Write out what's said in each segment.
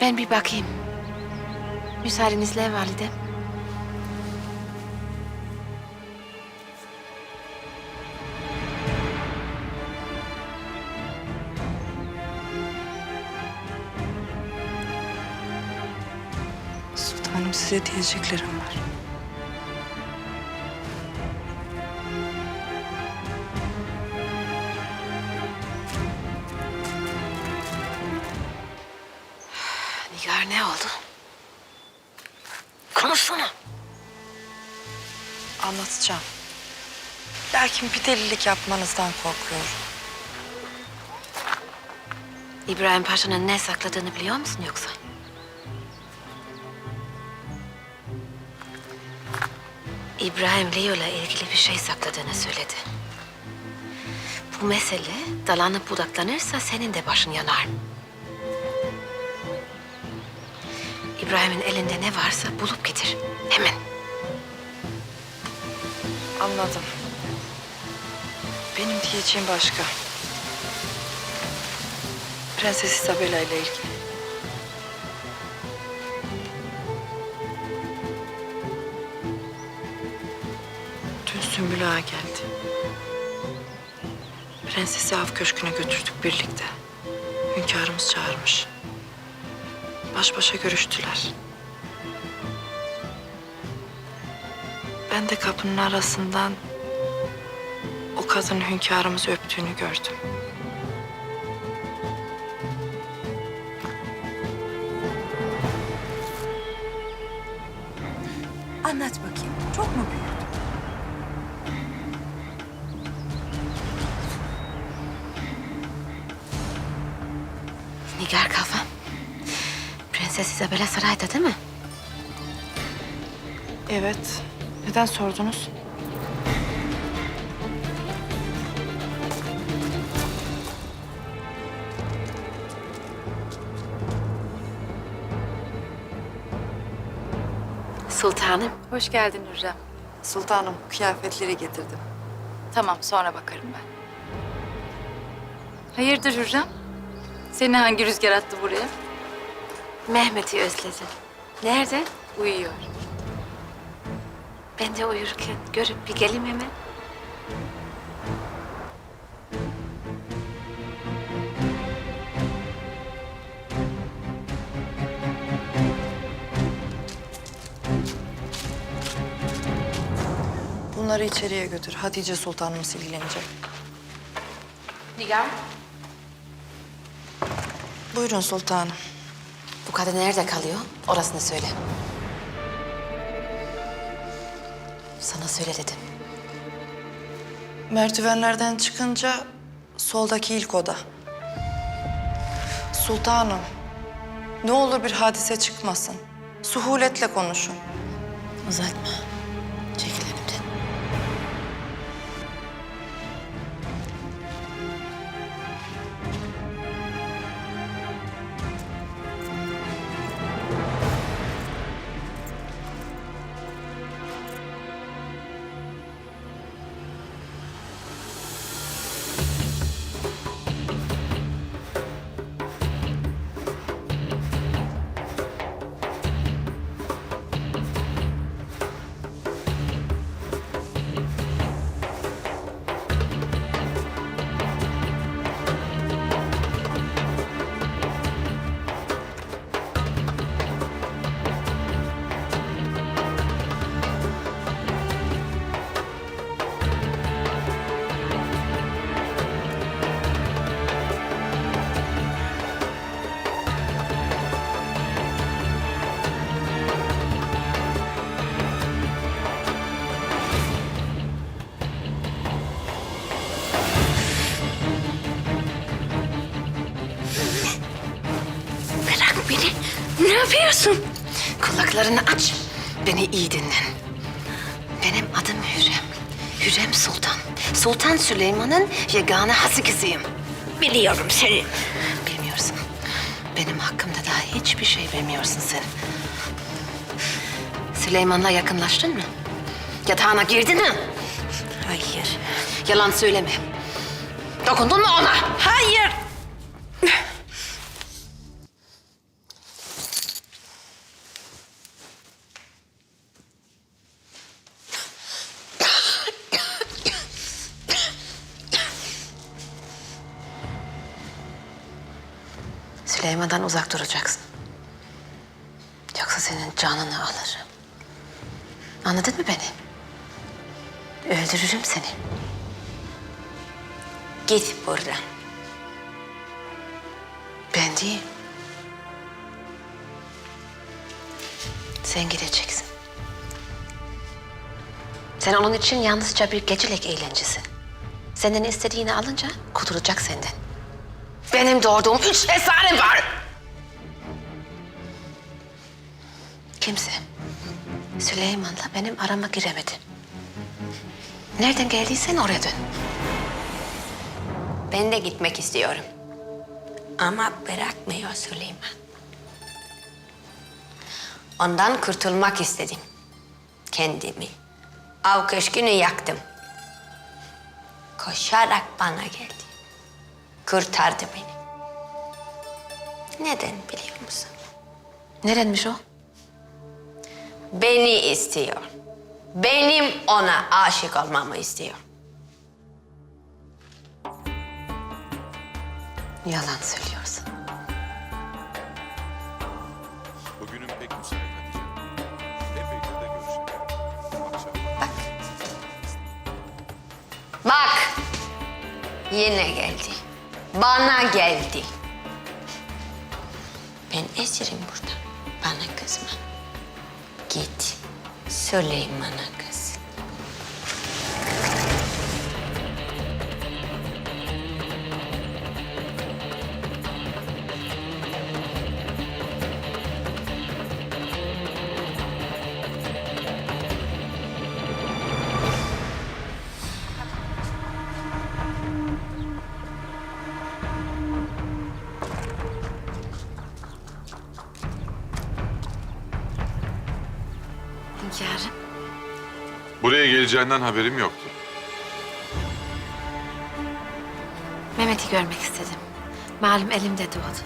Ben bir bakayım. Müsaadenizle validem. Sultanım size diyeceklerim var. Lakin bir delilik yapmanızdan korkuyorum. İbrahim Paşa'nın ne sakladığını biliyor musun yoksa? İbrahim Leo'yla ilgili bir şey sakladığını söyledi. Bu mesele dalanıp budaklanırsa senin de başın yanar. İbrahim'in elinde ne varsa bulup getir. Hemen. Anladım. Benim diyeceğim başka. Prenses Isabella ile ilgili. Dün Sümbül Ağa geldi. Prensesi av köşküne götürdük birlikte. Hünkârımız çağırmış. Baş başa görüştüler. Ben de kapının arasından kadın hünkârımızı öptüğünü gördüm. Anlat bakayım. Çok mu büyüdü? Nigar kafa. Prenses Isabella sarayda değil mi? Evet. Neden sordunuz? Sultanım. Hoş geldin Hürrem. Sultanım, kıyafetleri getirdim. Tamam sonra bakarım ben. Hayırdır Hürrem? Seni hangi rüzgar attı buraya? Mehmet'i özledim. Nerede? Uyuyor. Ben de uyurken görüp bir geleyim hemen. Bunları içeriye götür. Hatice Sultanımız ilgilenecek. Nigar. Buyurun sultanım. Bu kadın nerede kalıyor? Orasını söyle. Sana söyle dedim. Merdivenlerden çıkınca soldaki ilk oda. Sultanım, ne olur bir hadise çıkmasın. Suhuletle konuşun. Uzatma. Yapıyorsun? Kulaklarını aç. Beni iyi dinle. Benim adım Hürrem. Hürrem Sultan. Sultan Süleyman'ın yegane hası kızıyım. Biliyorum seni. Bilmiyorsun. Benim hakkımda daha hiçbir şey bilmiyorsun sen. Süleyman'la yakınlaştın mı? Yatağına girdin mi? Hayır. Yalan söyleme. Dokundun mu ona? Hayır. Süleyman'dan uzak duracaksın. Yoksa senin canını alırım. Anladın mı beni? Öldürürüm seni. Git buradan. Ben değil. Sen gideceksin. Sen onun için yalnızca bir gecelik eğlencesi. Senden istediğini alınca kurtulacak senden. Benim doğurduğum üç efsanem var. Kimse Süleyman'la benim arama giremedi. Nereden geldiysen oraya dön. Ben de gitmek istiyorum. Ama bırakmıyor Süleyman. Ondan kurtulmak istedim. Kendimi. Av köşkünü yaktım. Koşarak bana geldi. Kurtardı beni. Neden biliyor musun? Nerenmiş o? Beni istiyor. Benim ona aşık olmamı istiyor. Yalan söylüyorsun. Bugünün pek müsait Hatice. Epeydir de görüşelim. Akşam. Bak. Yine geldi. Bana geldi. Ben esirim burada. Bana kızma. Git. Süleyman'a Buraya geleceğinden haberim yoktu. Mehmet'i görmek istedim. Malum elimde doğdu.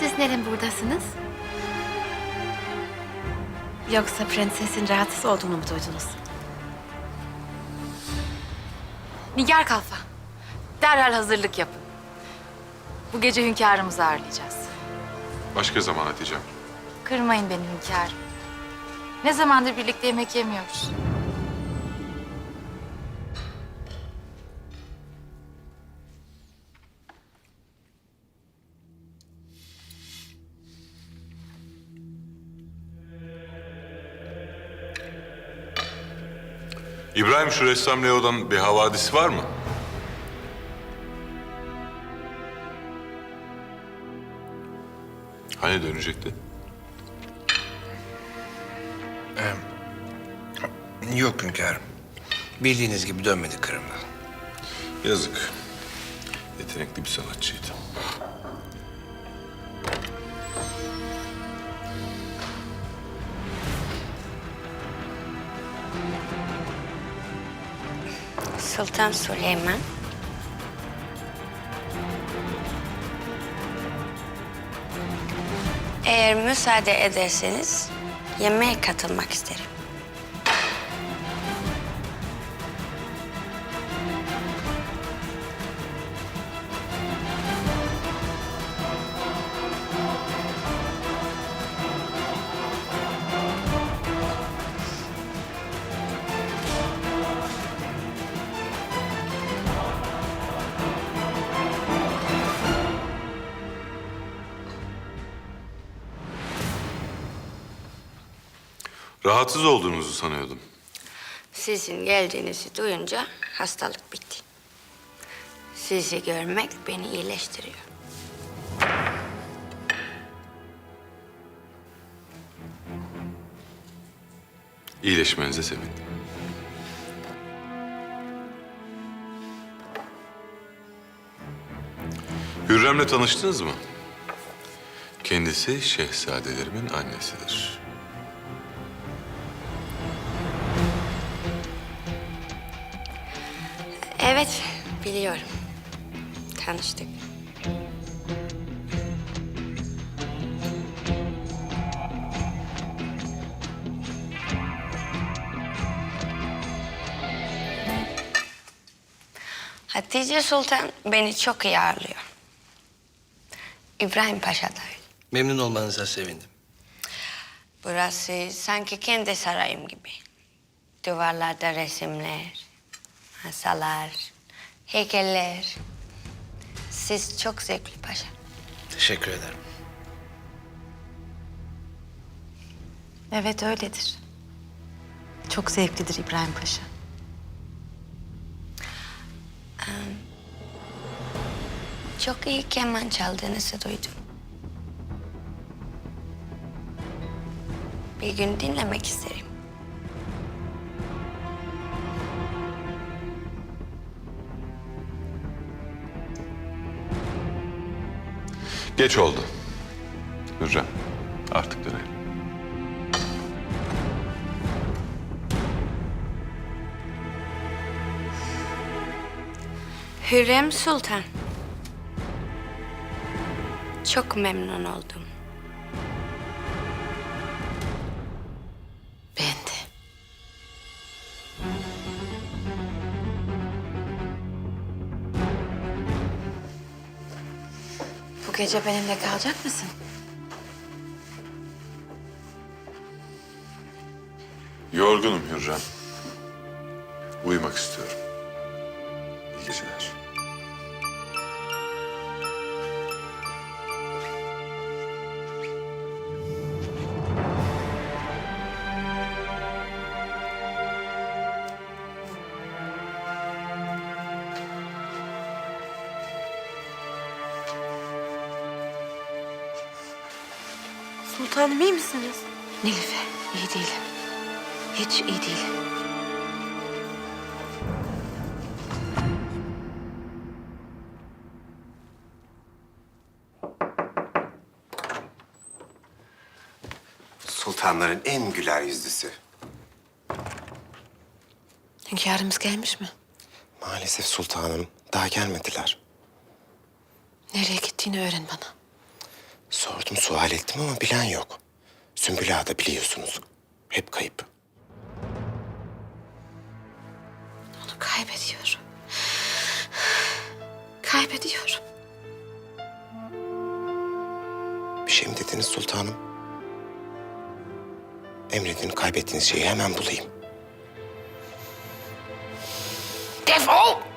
Siz neden buradasınız? Yoksa prensesin rahatsız olduğunu mu duydunuz? Nigar Kalfa. Derhal hazırlık yapın. Bu gece hünkârımızı ağırlayacağız. Başka zaman Hatice'm. Kırmayın beni hünkârım. Ne zamandır birlikte yemek yemiyoruz. İbrahim şu ressam Leo'dan bir havadisi var mı? Hani dönecekti? Yok hünkârım. Bildiğiniz gibi dönmedi Kırım'dan. Yazık. Yetenekli bir sanatçıydı. Sultan Süleyman. Eğer müsaade ederseniz yemeğe katılmak isterim. Rahatsız olduğunuzu sanıyordum. Sizin geldiğinizi duyunca hastalık bitti. Sizi görmek beni iyileştiriyor. İyileşmenize sevindim. Hürrem'le tanıştınız mı? Kendisi şehzadelerimin annesidir. Biliyorum. Tanıştık. Hat Hatice Sultan beni çok iyi ağırlıyor. İbrahim Paşa da öyle. Memnun olmanıza sevindim. Burası sanki kendi sarayım gibi. Duvarlarda resimler, masalar, heykeller. Siz çok zevkli paşa. Teşekkür ederim. Evet öyledir. Çok zevklidir İbrahim Paşa. Çok iyi keman çaldığınızı duydum. Bir gün dinlemek isterim. Geç oldu. Hürrem, artık dönelim. Hürrem Sultan. Çok memnun oldum. Gece benimle kalacak mısın? Yorgunum Hürrem. Uyumak istiyorum. Sultanım iyi misiniz? Nilüfer, iyi değilim. Hiç iyi değilim. Sultanların en güler yüzlüsü. Hünkârımız gelmiş mi? Maalesef sultanım daha gelmediler. Nereye gittiğini öğren bana. Sordum sual ettim ama bilen yok. Sümbül Ağa da biliyorsunuz. Hep kayıp. Onu kaybediyorum. Kaybediyorum. Bir şey mi dediniz sultanım? Emredin kaybettiğiniz şeyi hemen bulayım. Defol!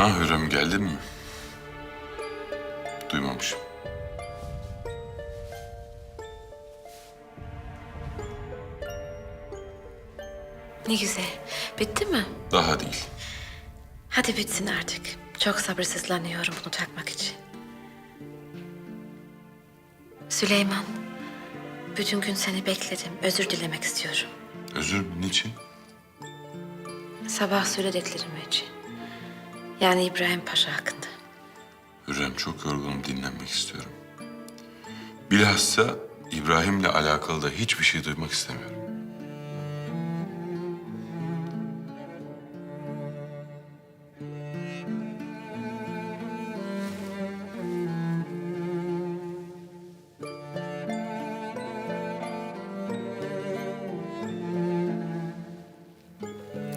Ha Hürrem geldin mi? Duymamışım. Ne güzel. Bitti mi? Daha değil. Hadi bitsin artık. Çok sabırsızlanıyorum bunu takmak için. Süleyman, bütün gün seni bekledim. Özür dilemek istiyorum. Özür niçin? Sabah söylediklerim için. Yani İbrahim Paşa hakkında. Hürrem çok yorgunum dinlenmek istiyorum. Bilhassa İbrahim'le alakalı da hiçbir şey duymak istemiyorum.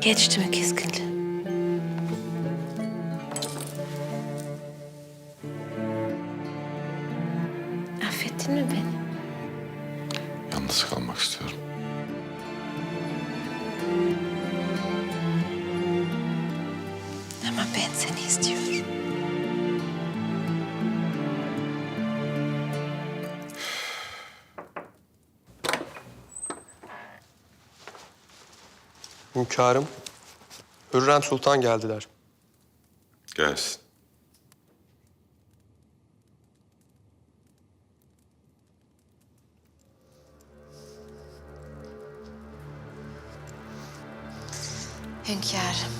Geçti mi kızgınlığı? Hünkârım, Hürrem Sultan geldiler. Gelsin. Hünkârım.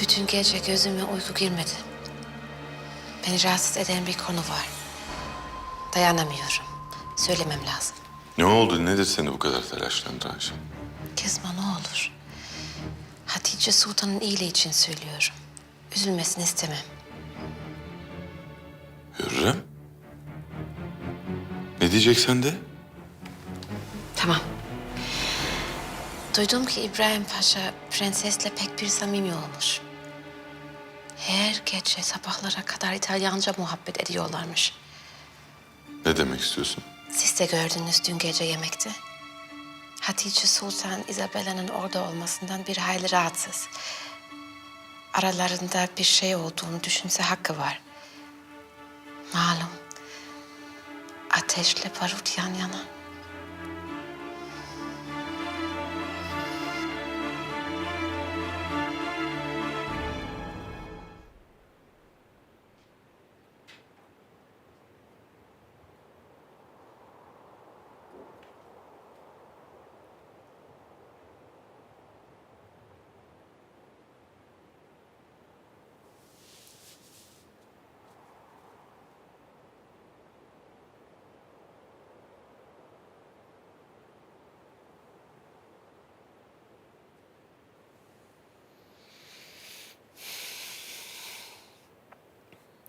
Bütün gece gözüme uyku girmedi. Beni rahatsız eden bir konu var. Dayanamıyorum. Söylemem lazım. Ne oldu? Nedir seni bu kadar telaşlandıran Ayşe? Kızma ne olur. Hatice Sultan'ın iyiliği için söylüyorum. Üzülmesini istemem. Hürrem? Ne diyeceksen de? Tamam. Duydum ki İbrahim Paşa prensesle pek bir samimi olmuş. Her gece sabahlara kadar İtalyanca muhabbet ediyorlarmış. Ne demek istiyorsun? Siz de gördünüz dün gece yemekte. Hatice Sultan Isabella'nın orada olmasından bir hayli rahatsız. Aralarında bir şey olduğunu düşünse hakkı var. Malum. Ateşle barut yan yana.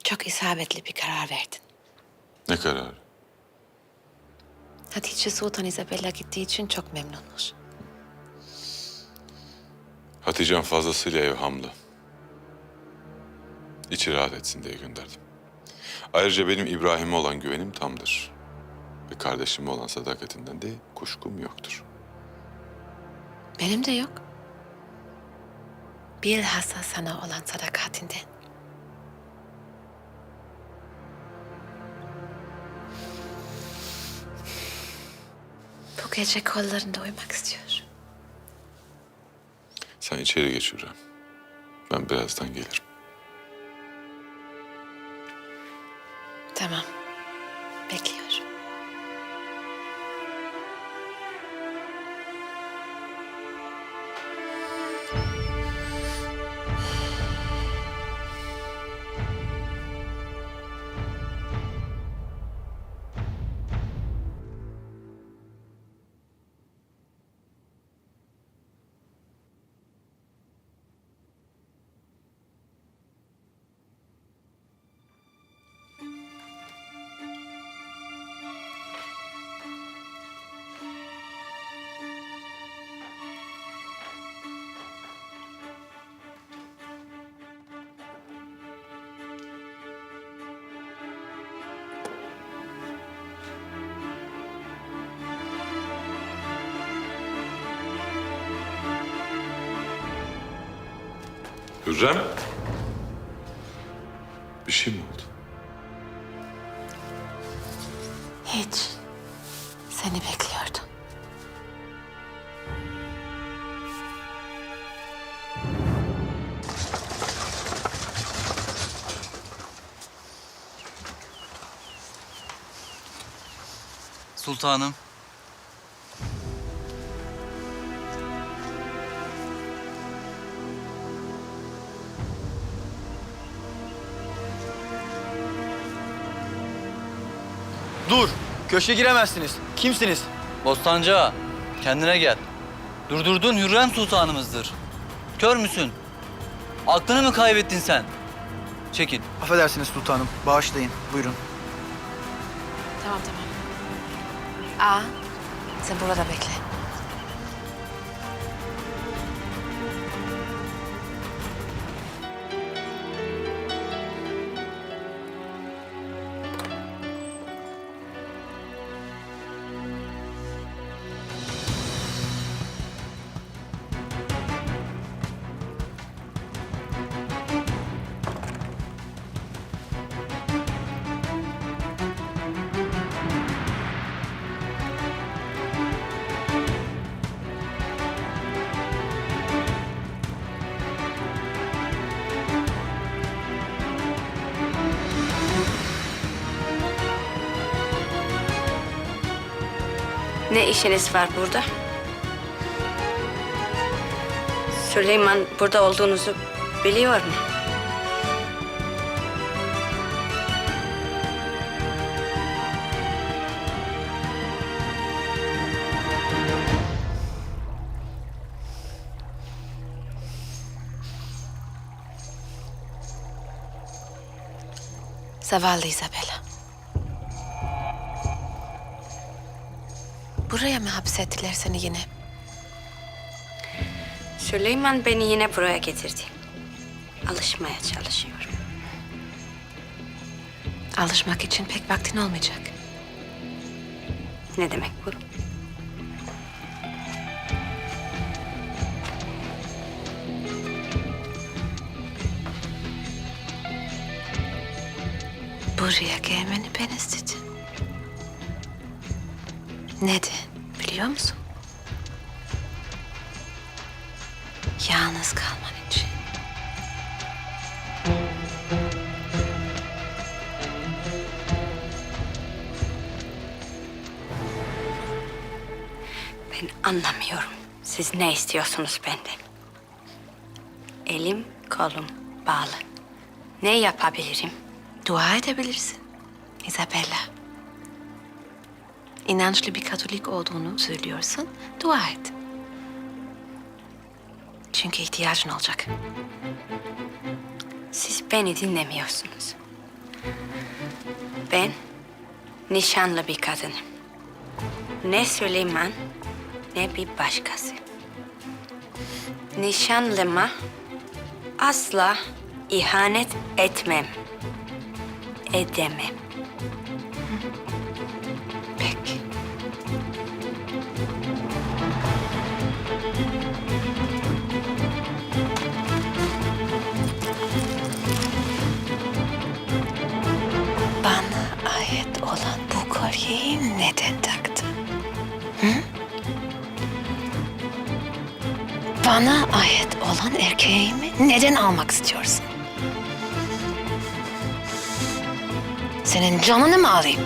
Çok isabetli bir karar verdin. Ne kararı? Hatice Sultan Isabella gittiği için çok memnunmuş. Hatice'm fazlasıyla evhamlı. İçi rahat etsin diye gönderdim. Ayrıca benim İbrahim'e olan güvenim tamdır. Ve kardeşime olan sadakatinden de kuşkum yoktur. Benim de yok. Bilhassa sana olan sadakatinden. Gece kollarında uyumak istiyorum. Sen içeri geç Hürrem. Ben birazdan gelirim. Hürrem? Bir şey mi oldu? Hiç. Seni bekliyordum. Sultanım. Dur! Köşke giremezsiniz. Kimsiniz? Bostancı ağa, kendine gel. Durdurdun Hürrem Sultanımızdır. Kör müsün? Aklını mı kaybettin sen? Çekil. Affedersiniz sultanım. Bağışlayın. Buyurun. Tamam tamam. Aa, sen burada bekle. Ne işiniz var burada? Süleyman burada olduğunuzu Biliyorum. Zavallı Isabella. Buraya mı hapsettiler seni yine? Süleyman beni yine buraya getirdi. Alışmaya çalışıyorum. Alışmak için pek vaktin olmayacak. Ne demek bu? Buraya gelmeni ben istedim. Neden biliyor musun? Yalnız kalman için. Ben anlamıyorum. Siz ne istiyorsunuz benden? Elim kolum bağlı. Ne yapabilirim? Dua edebilirsin Isabella. İnançlı bir Katolik olduğunu söylüyorsun. Dua et. Çünkü ihtiyacın olacak. Siz beni dinlemiyorsunuz. Ben nişanlı bir kadınım. Ne Süleyman ne bir başkası. Nişanlıma asla ihanet etmem. Edemem. Olan erkeğimi neden almak istiyorsun? Senin canını mı alayım?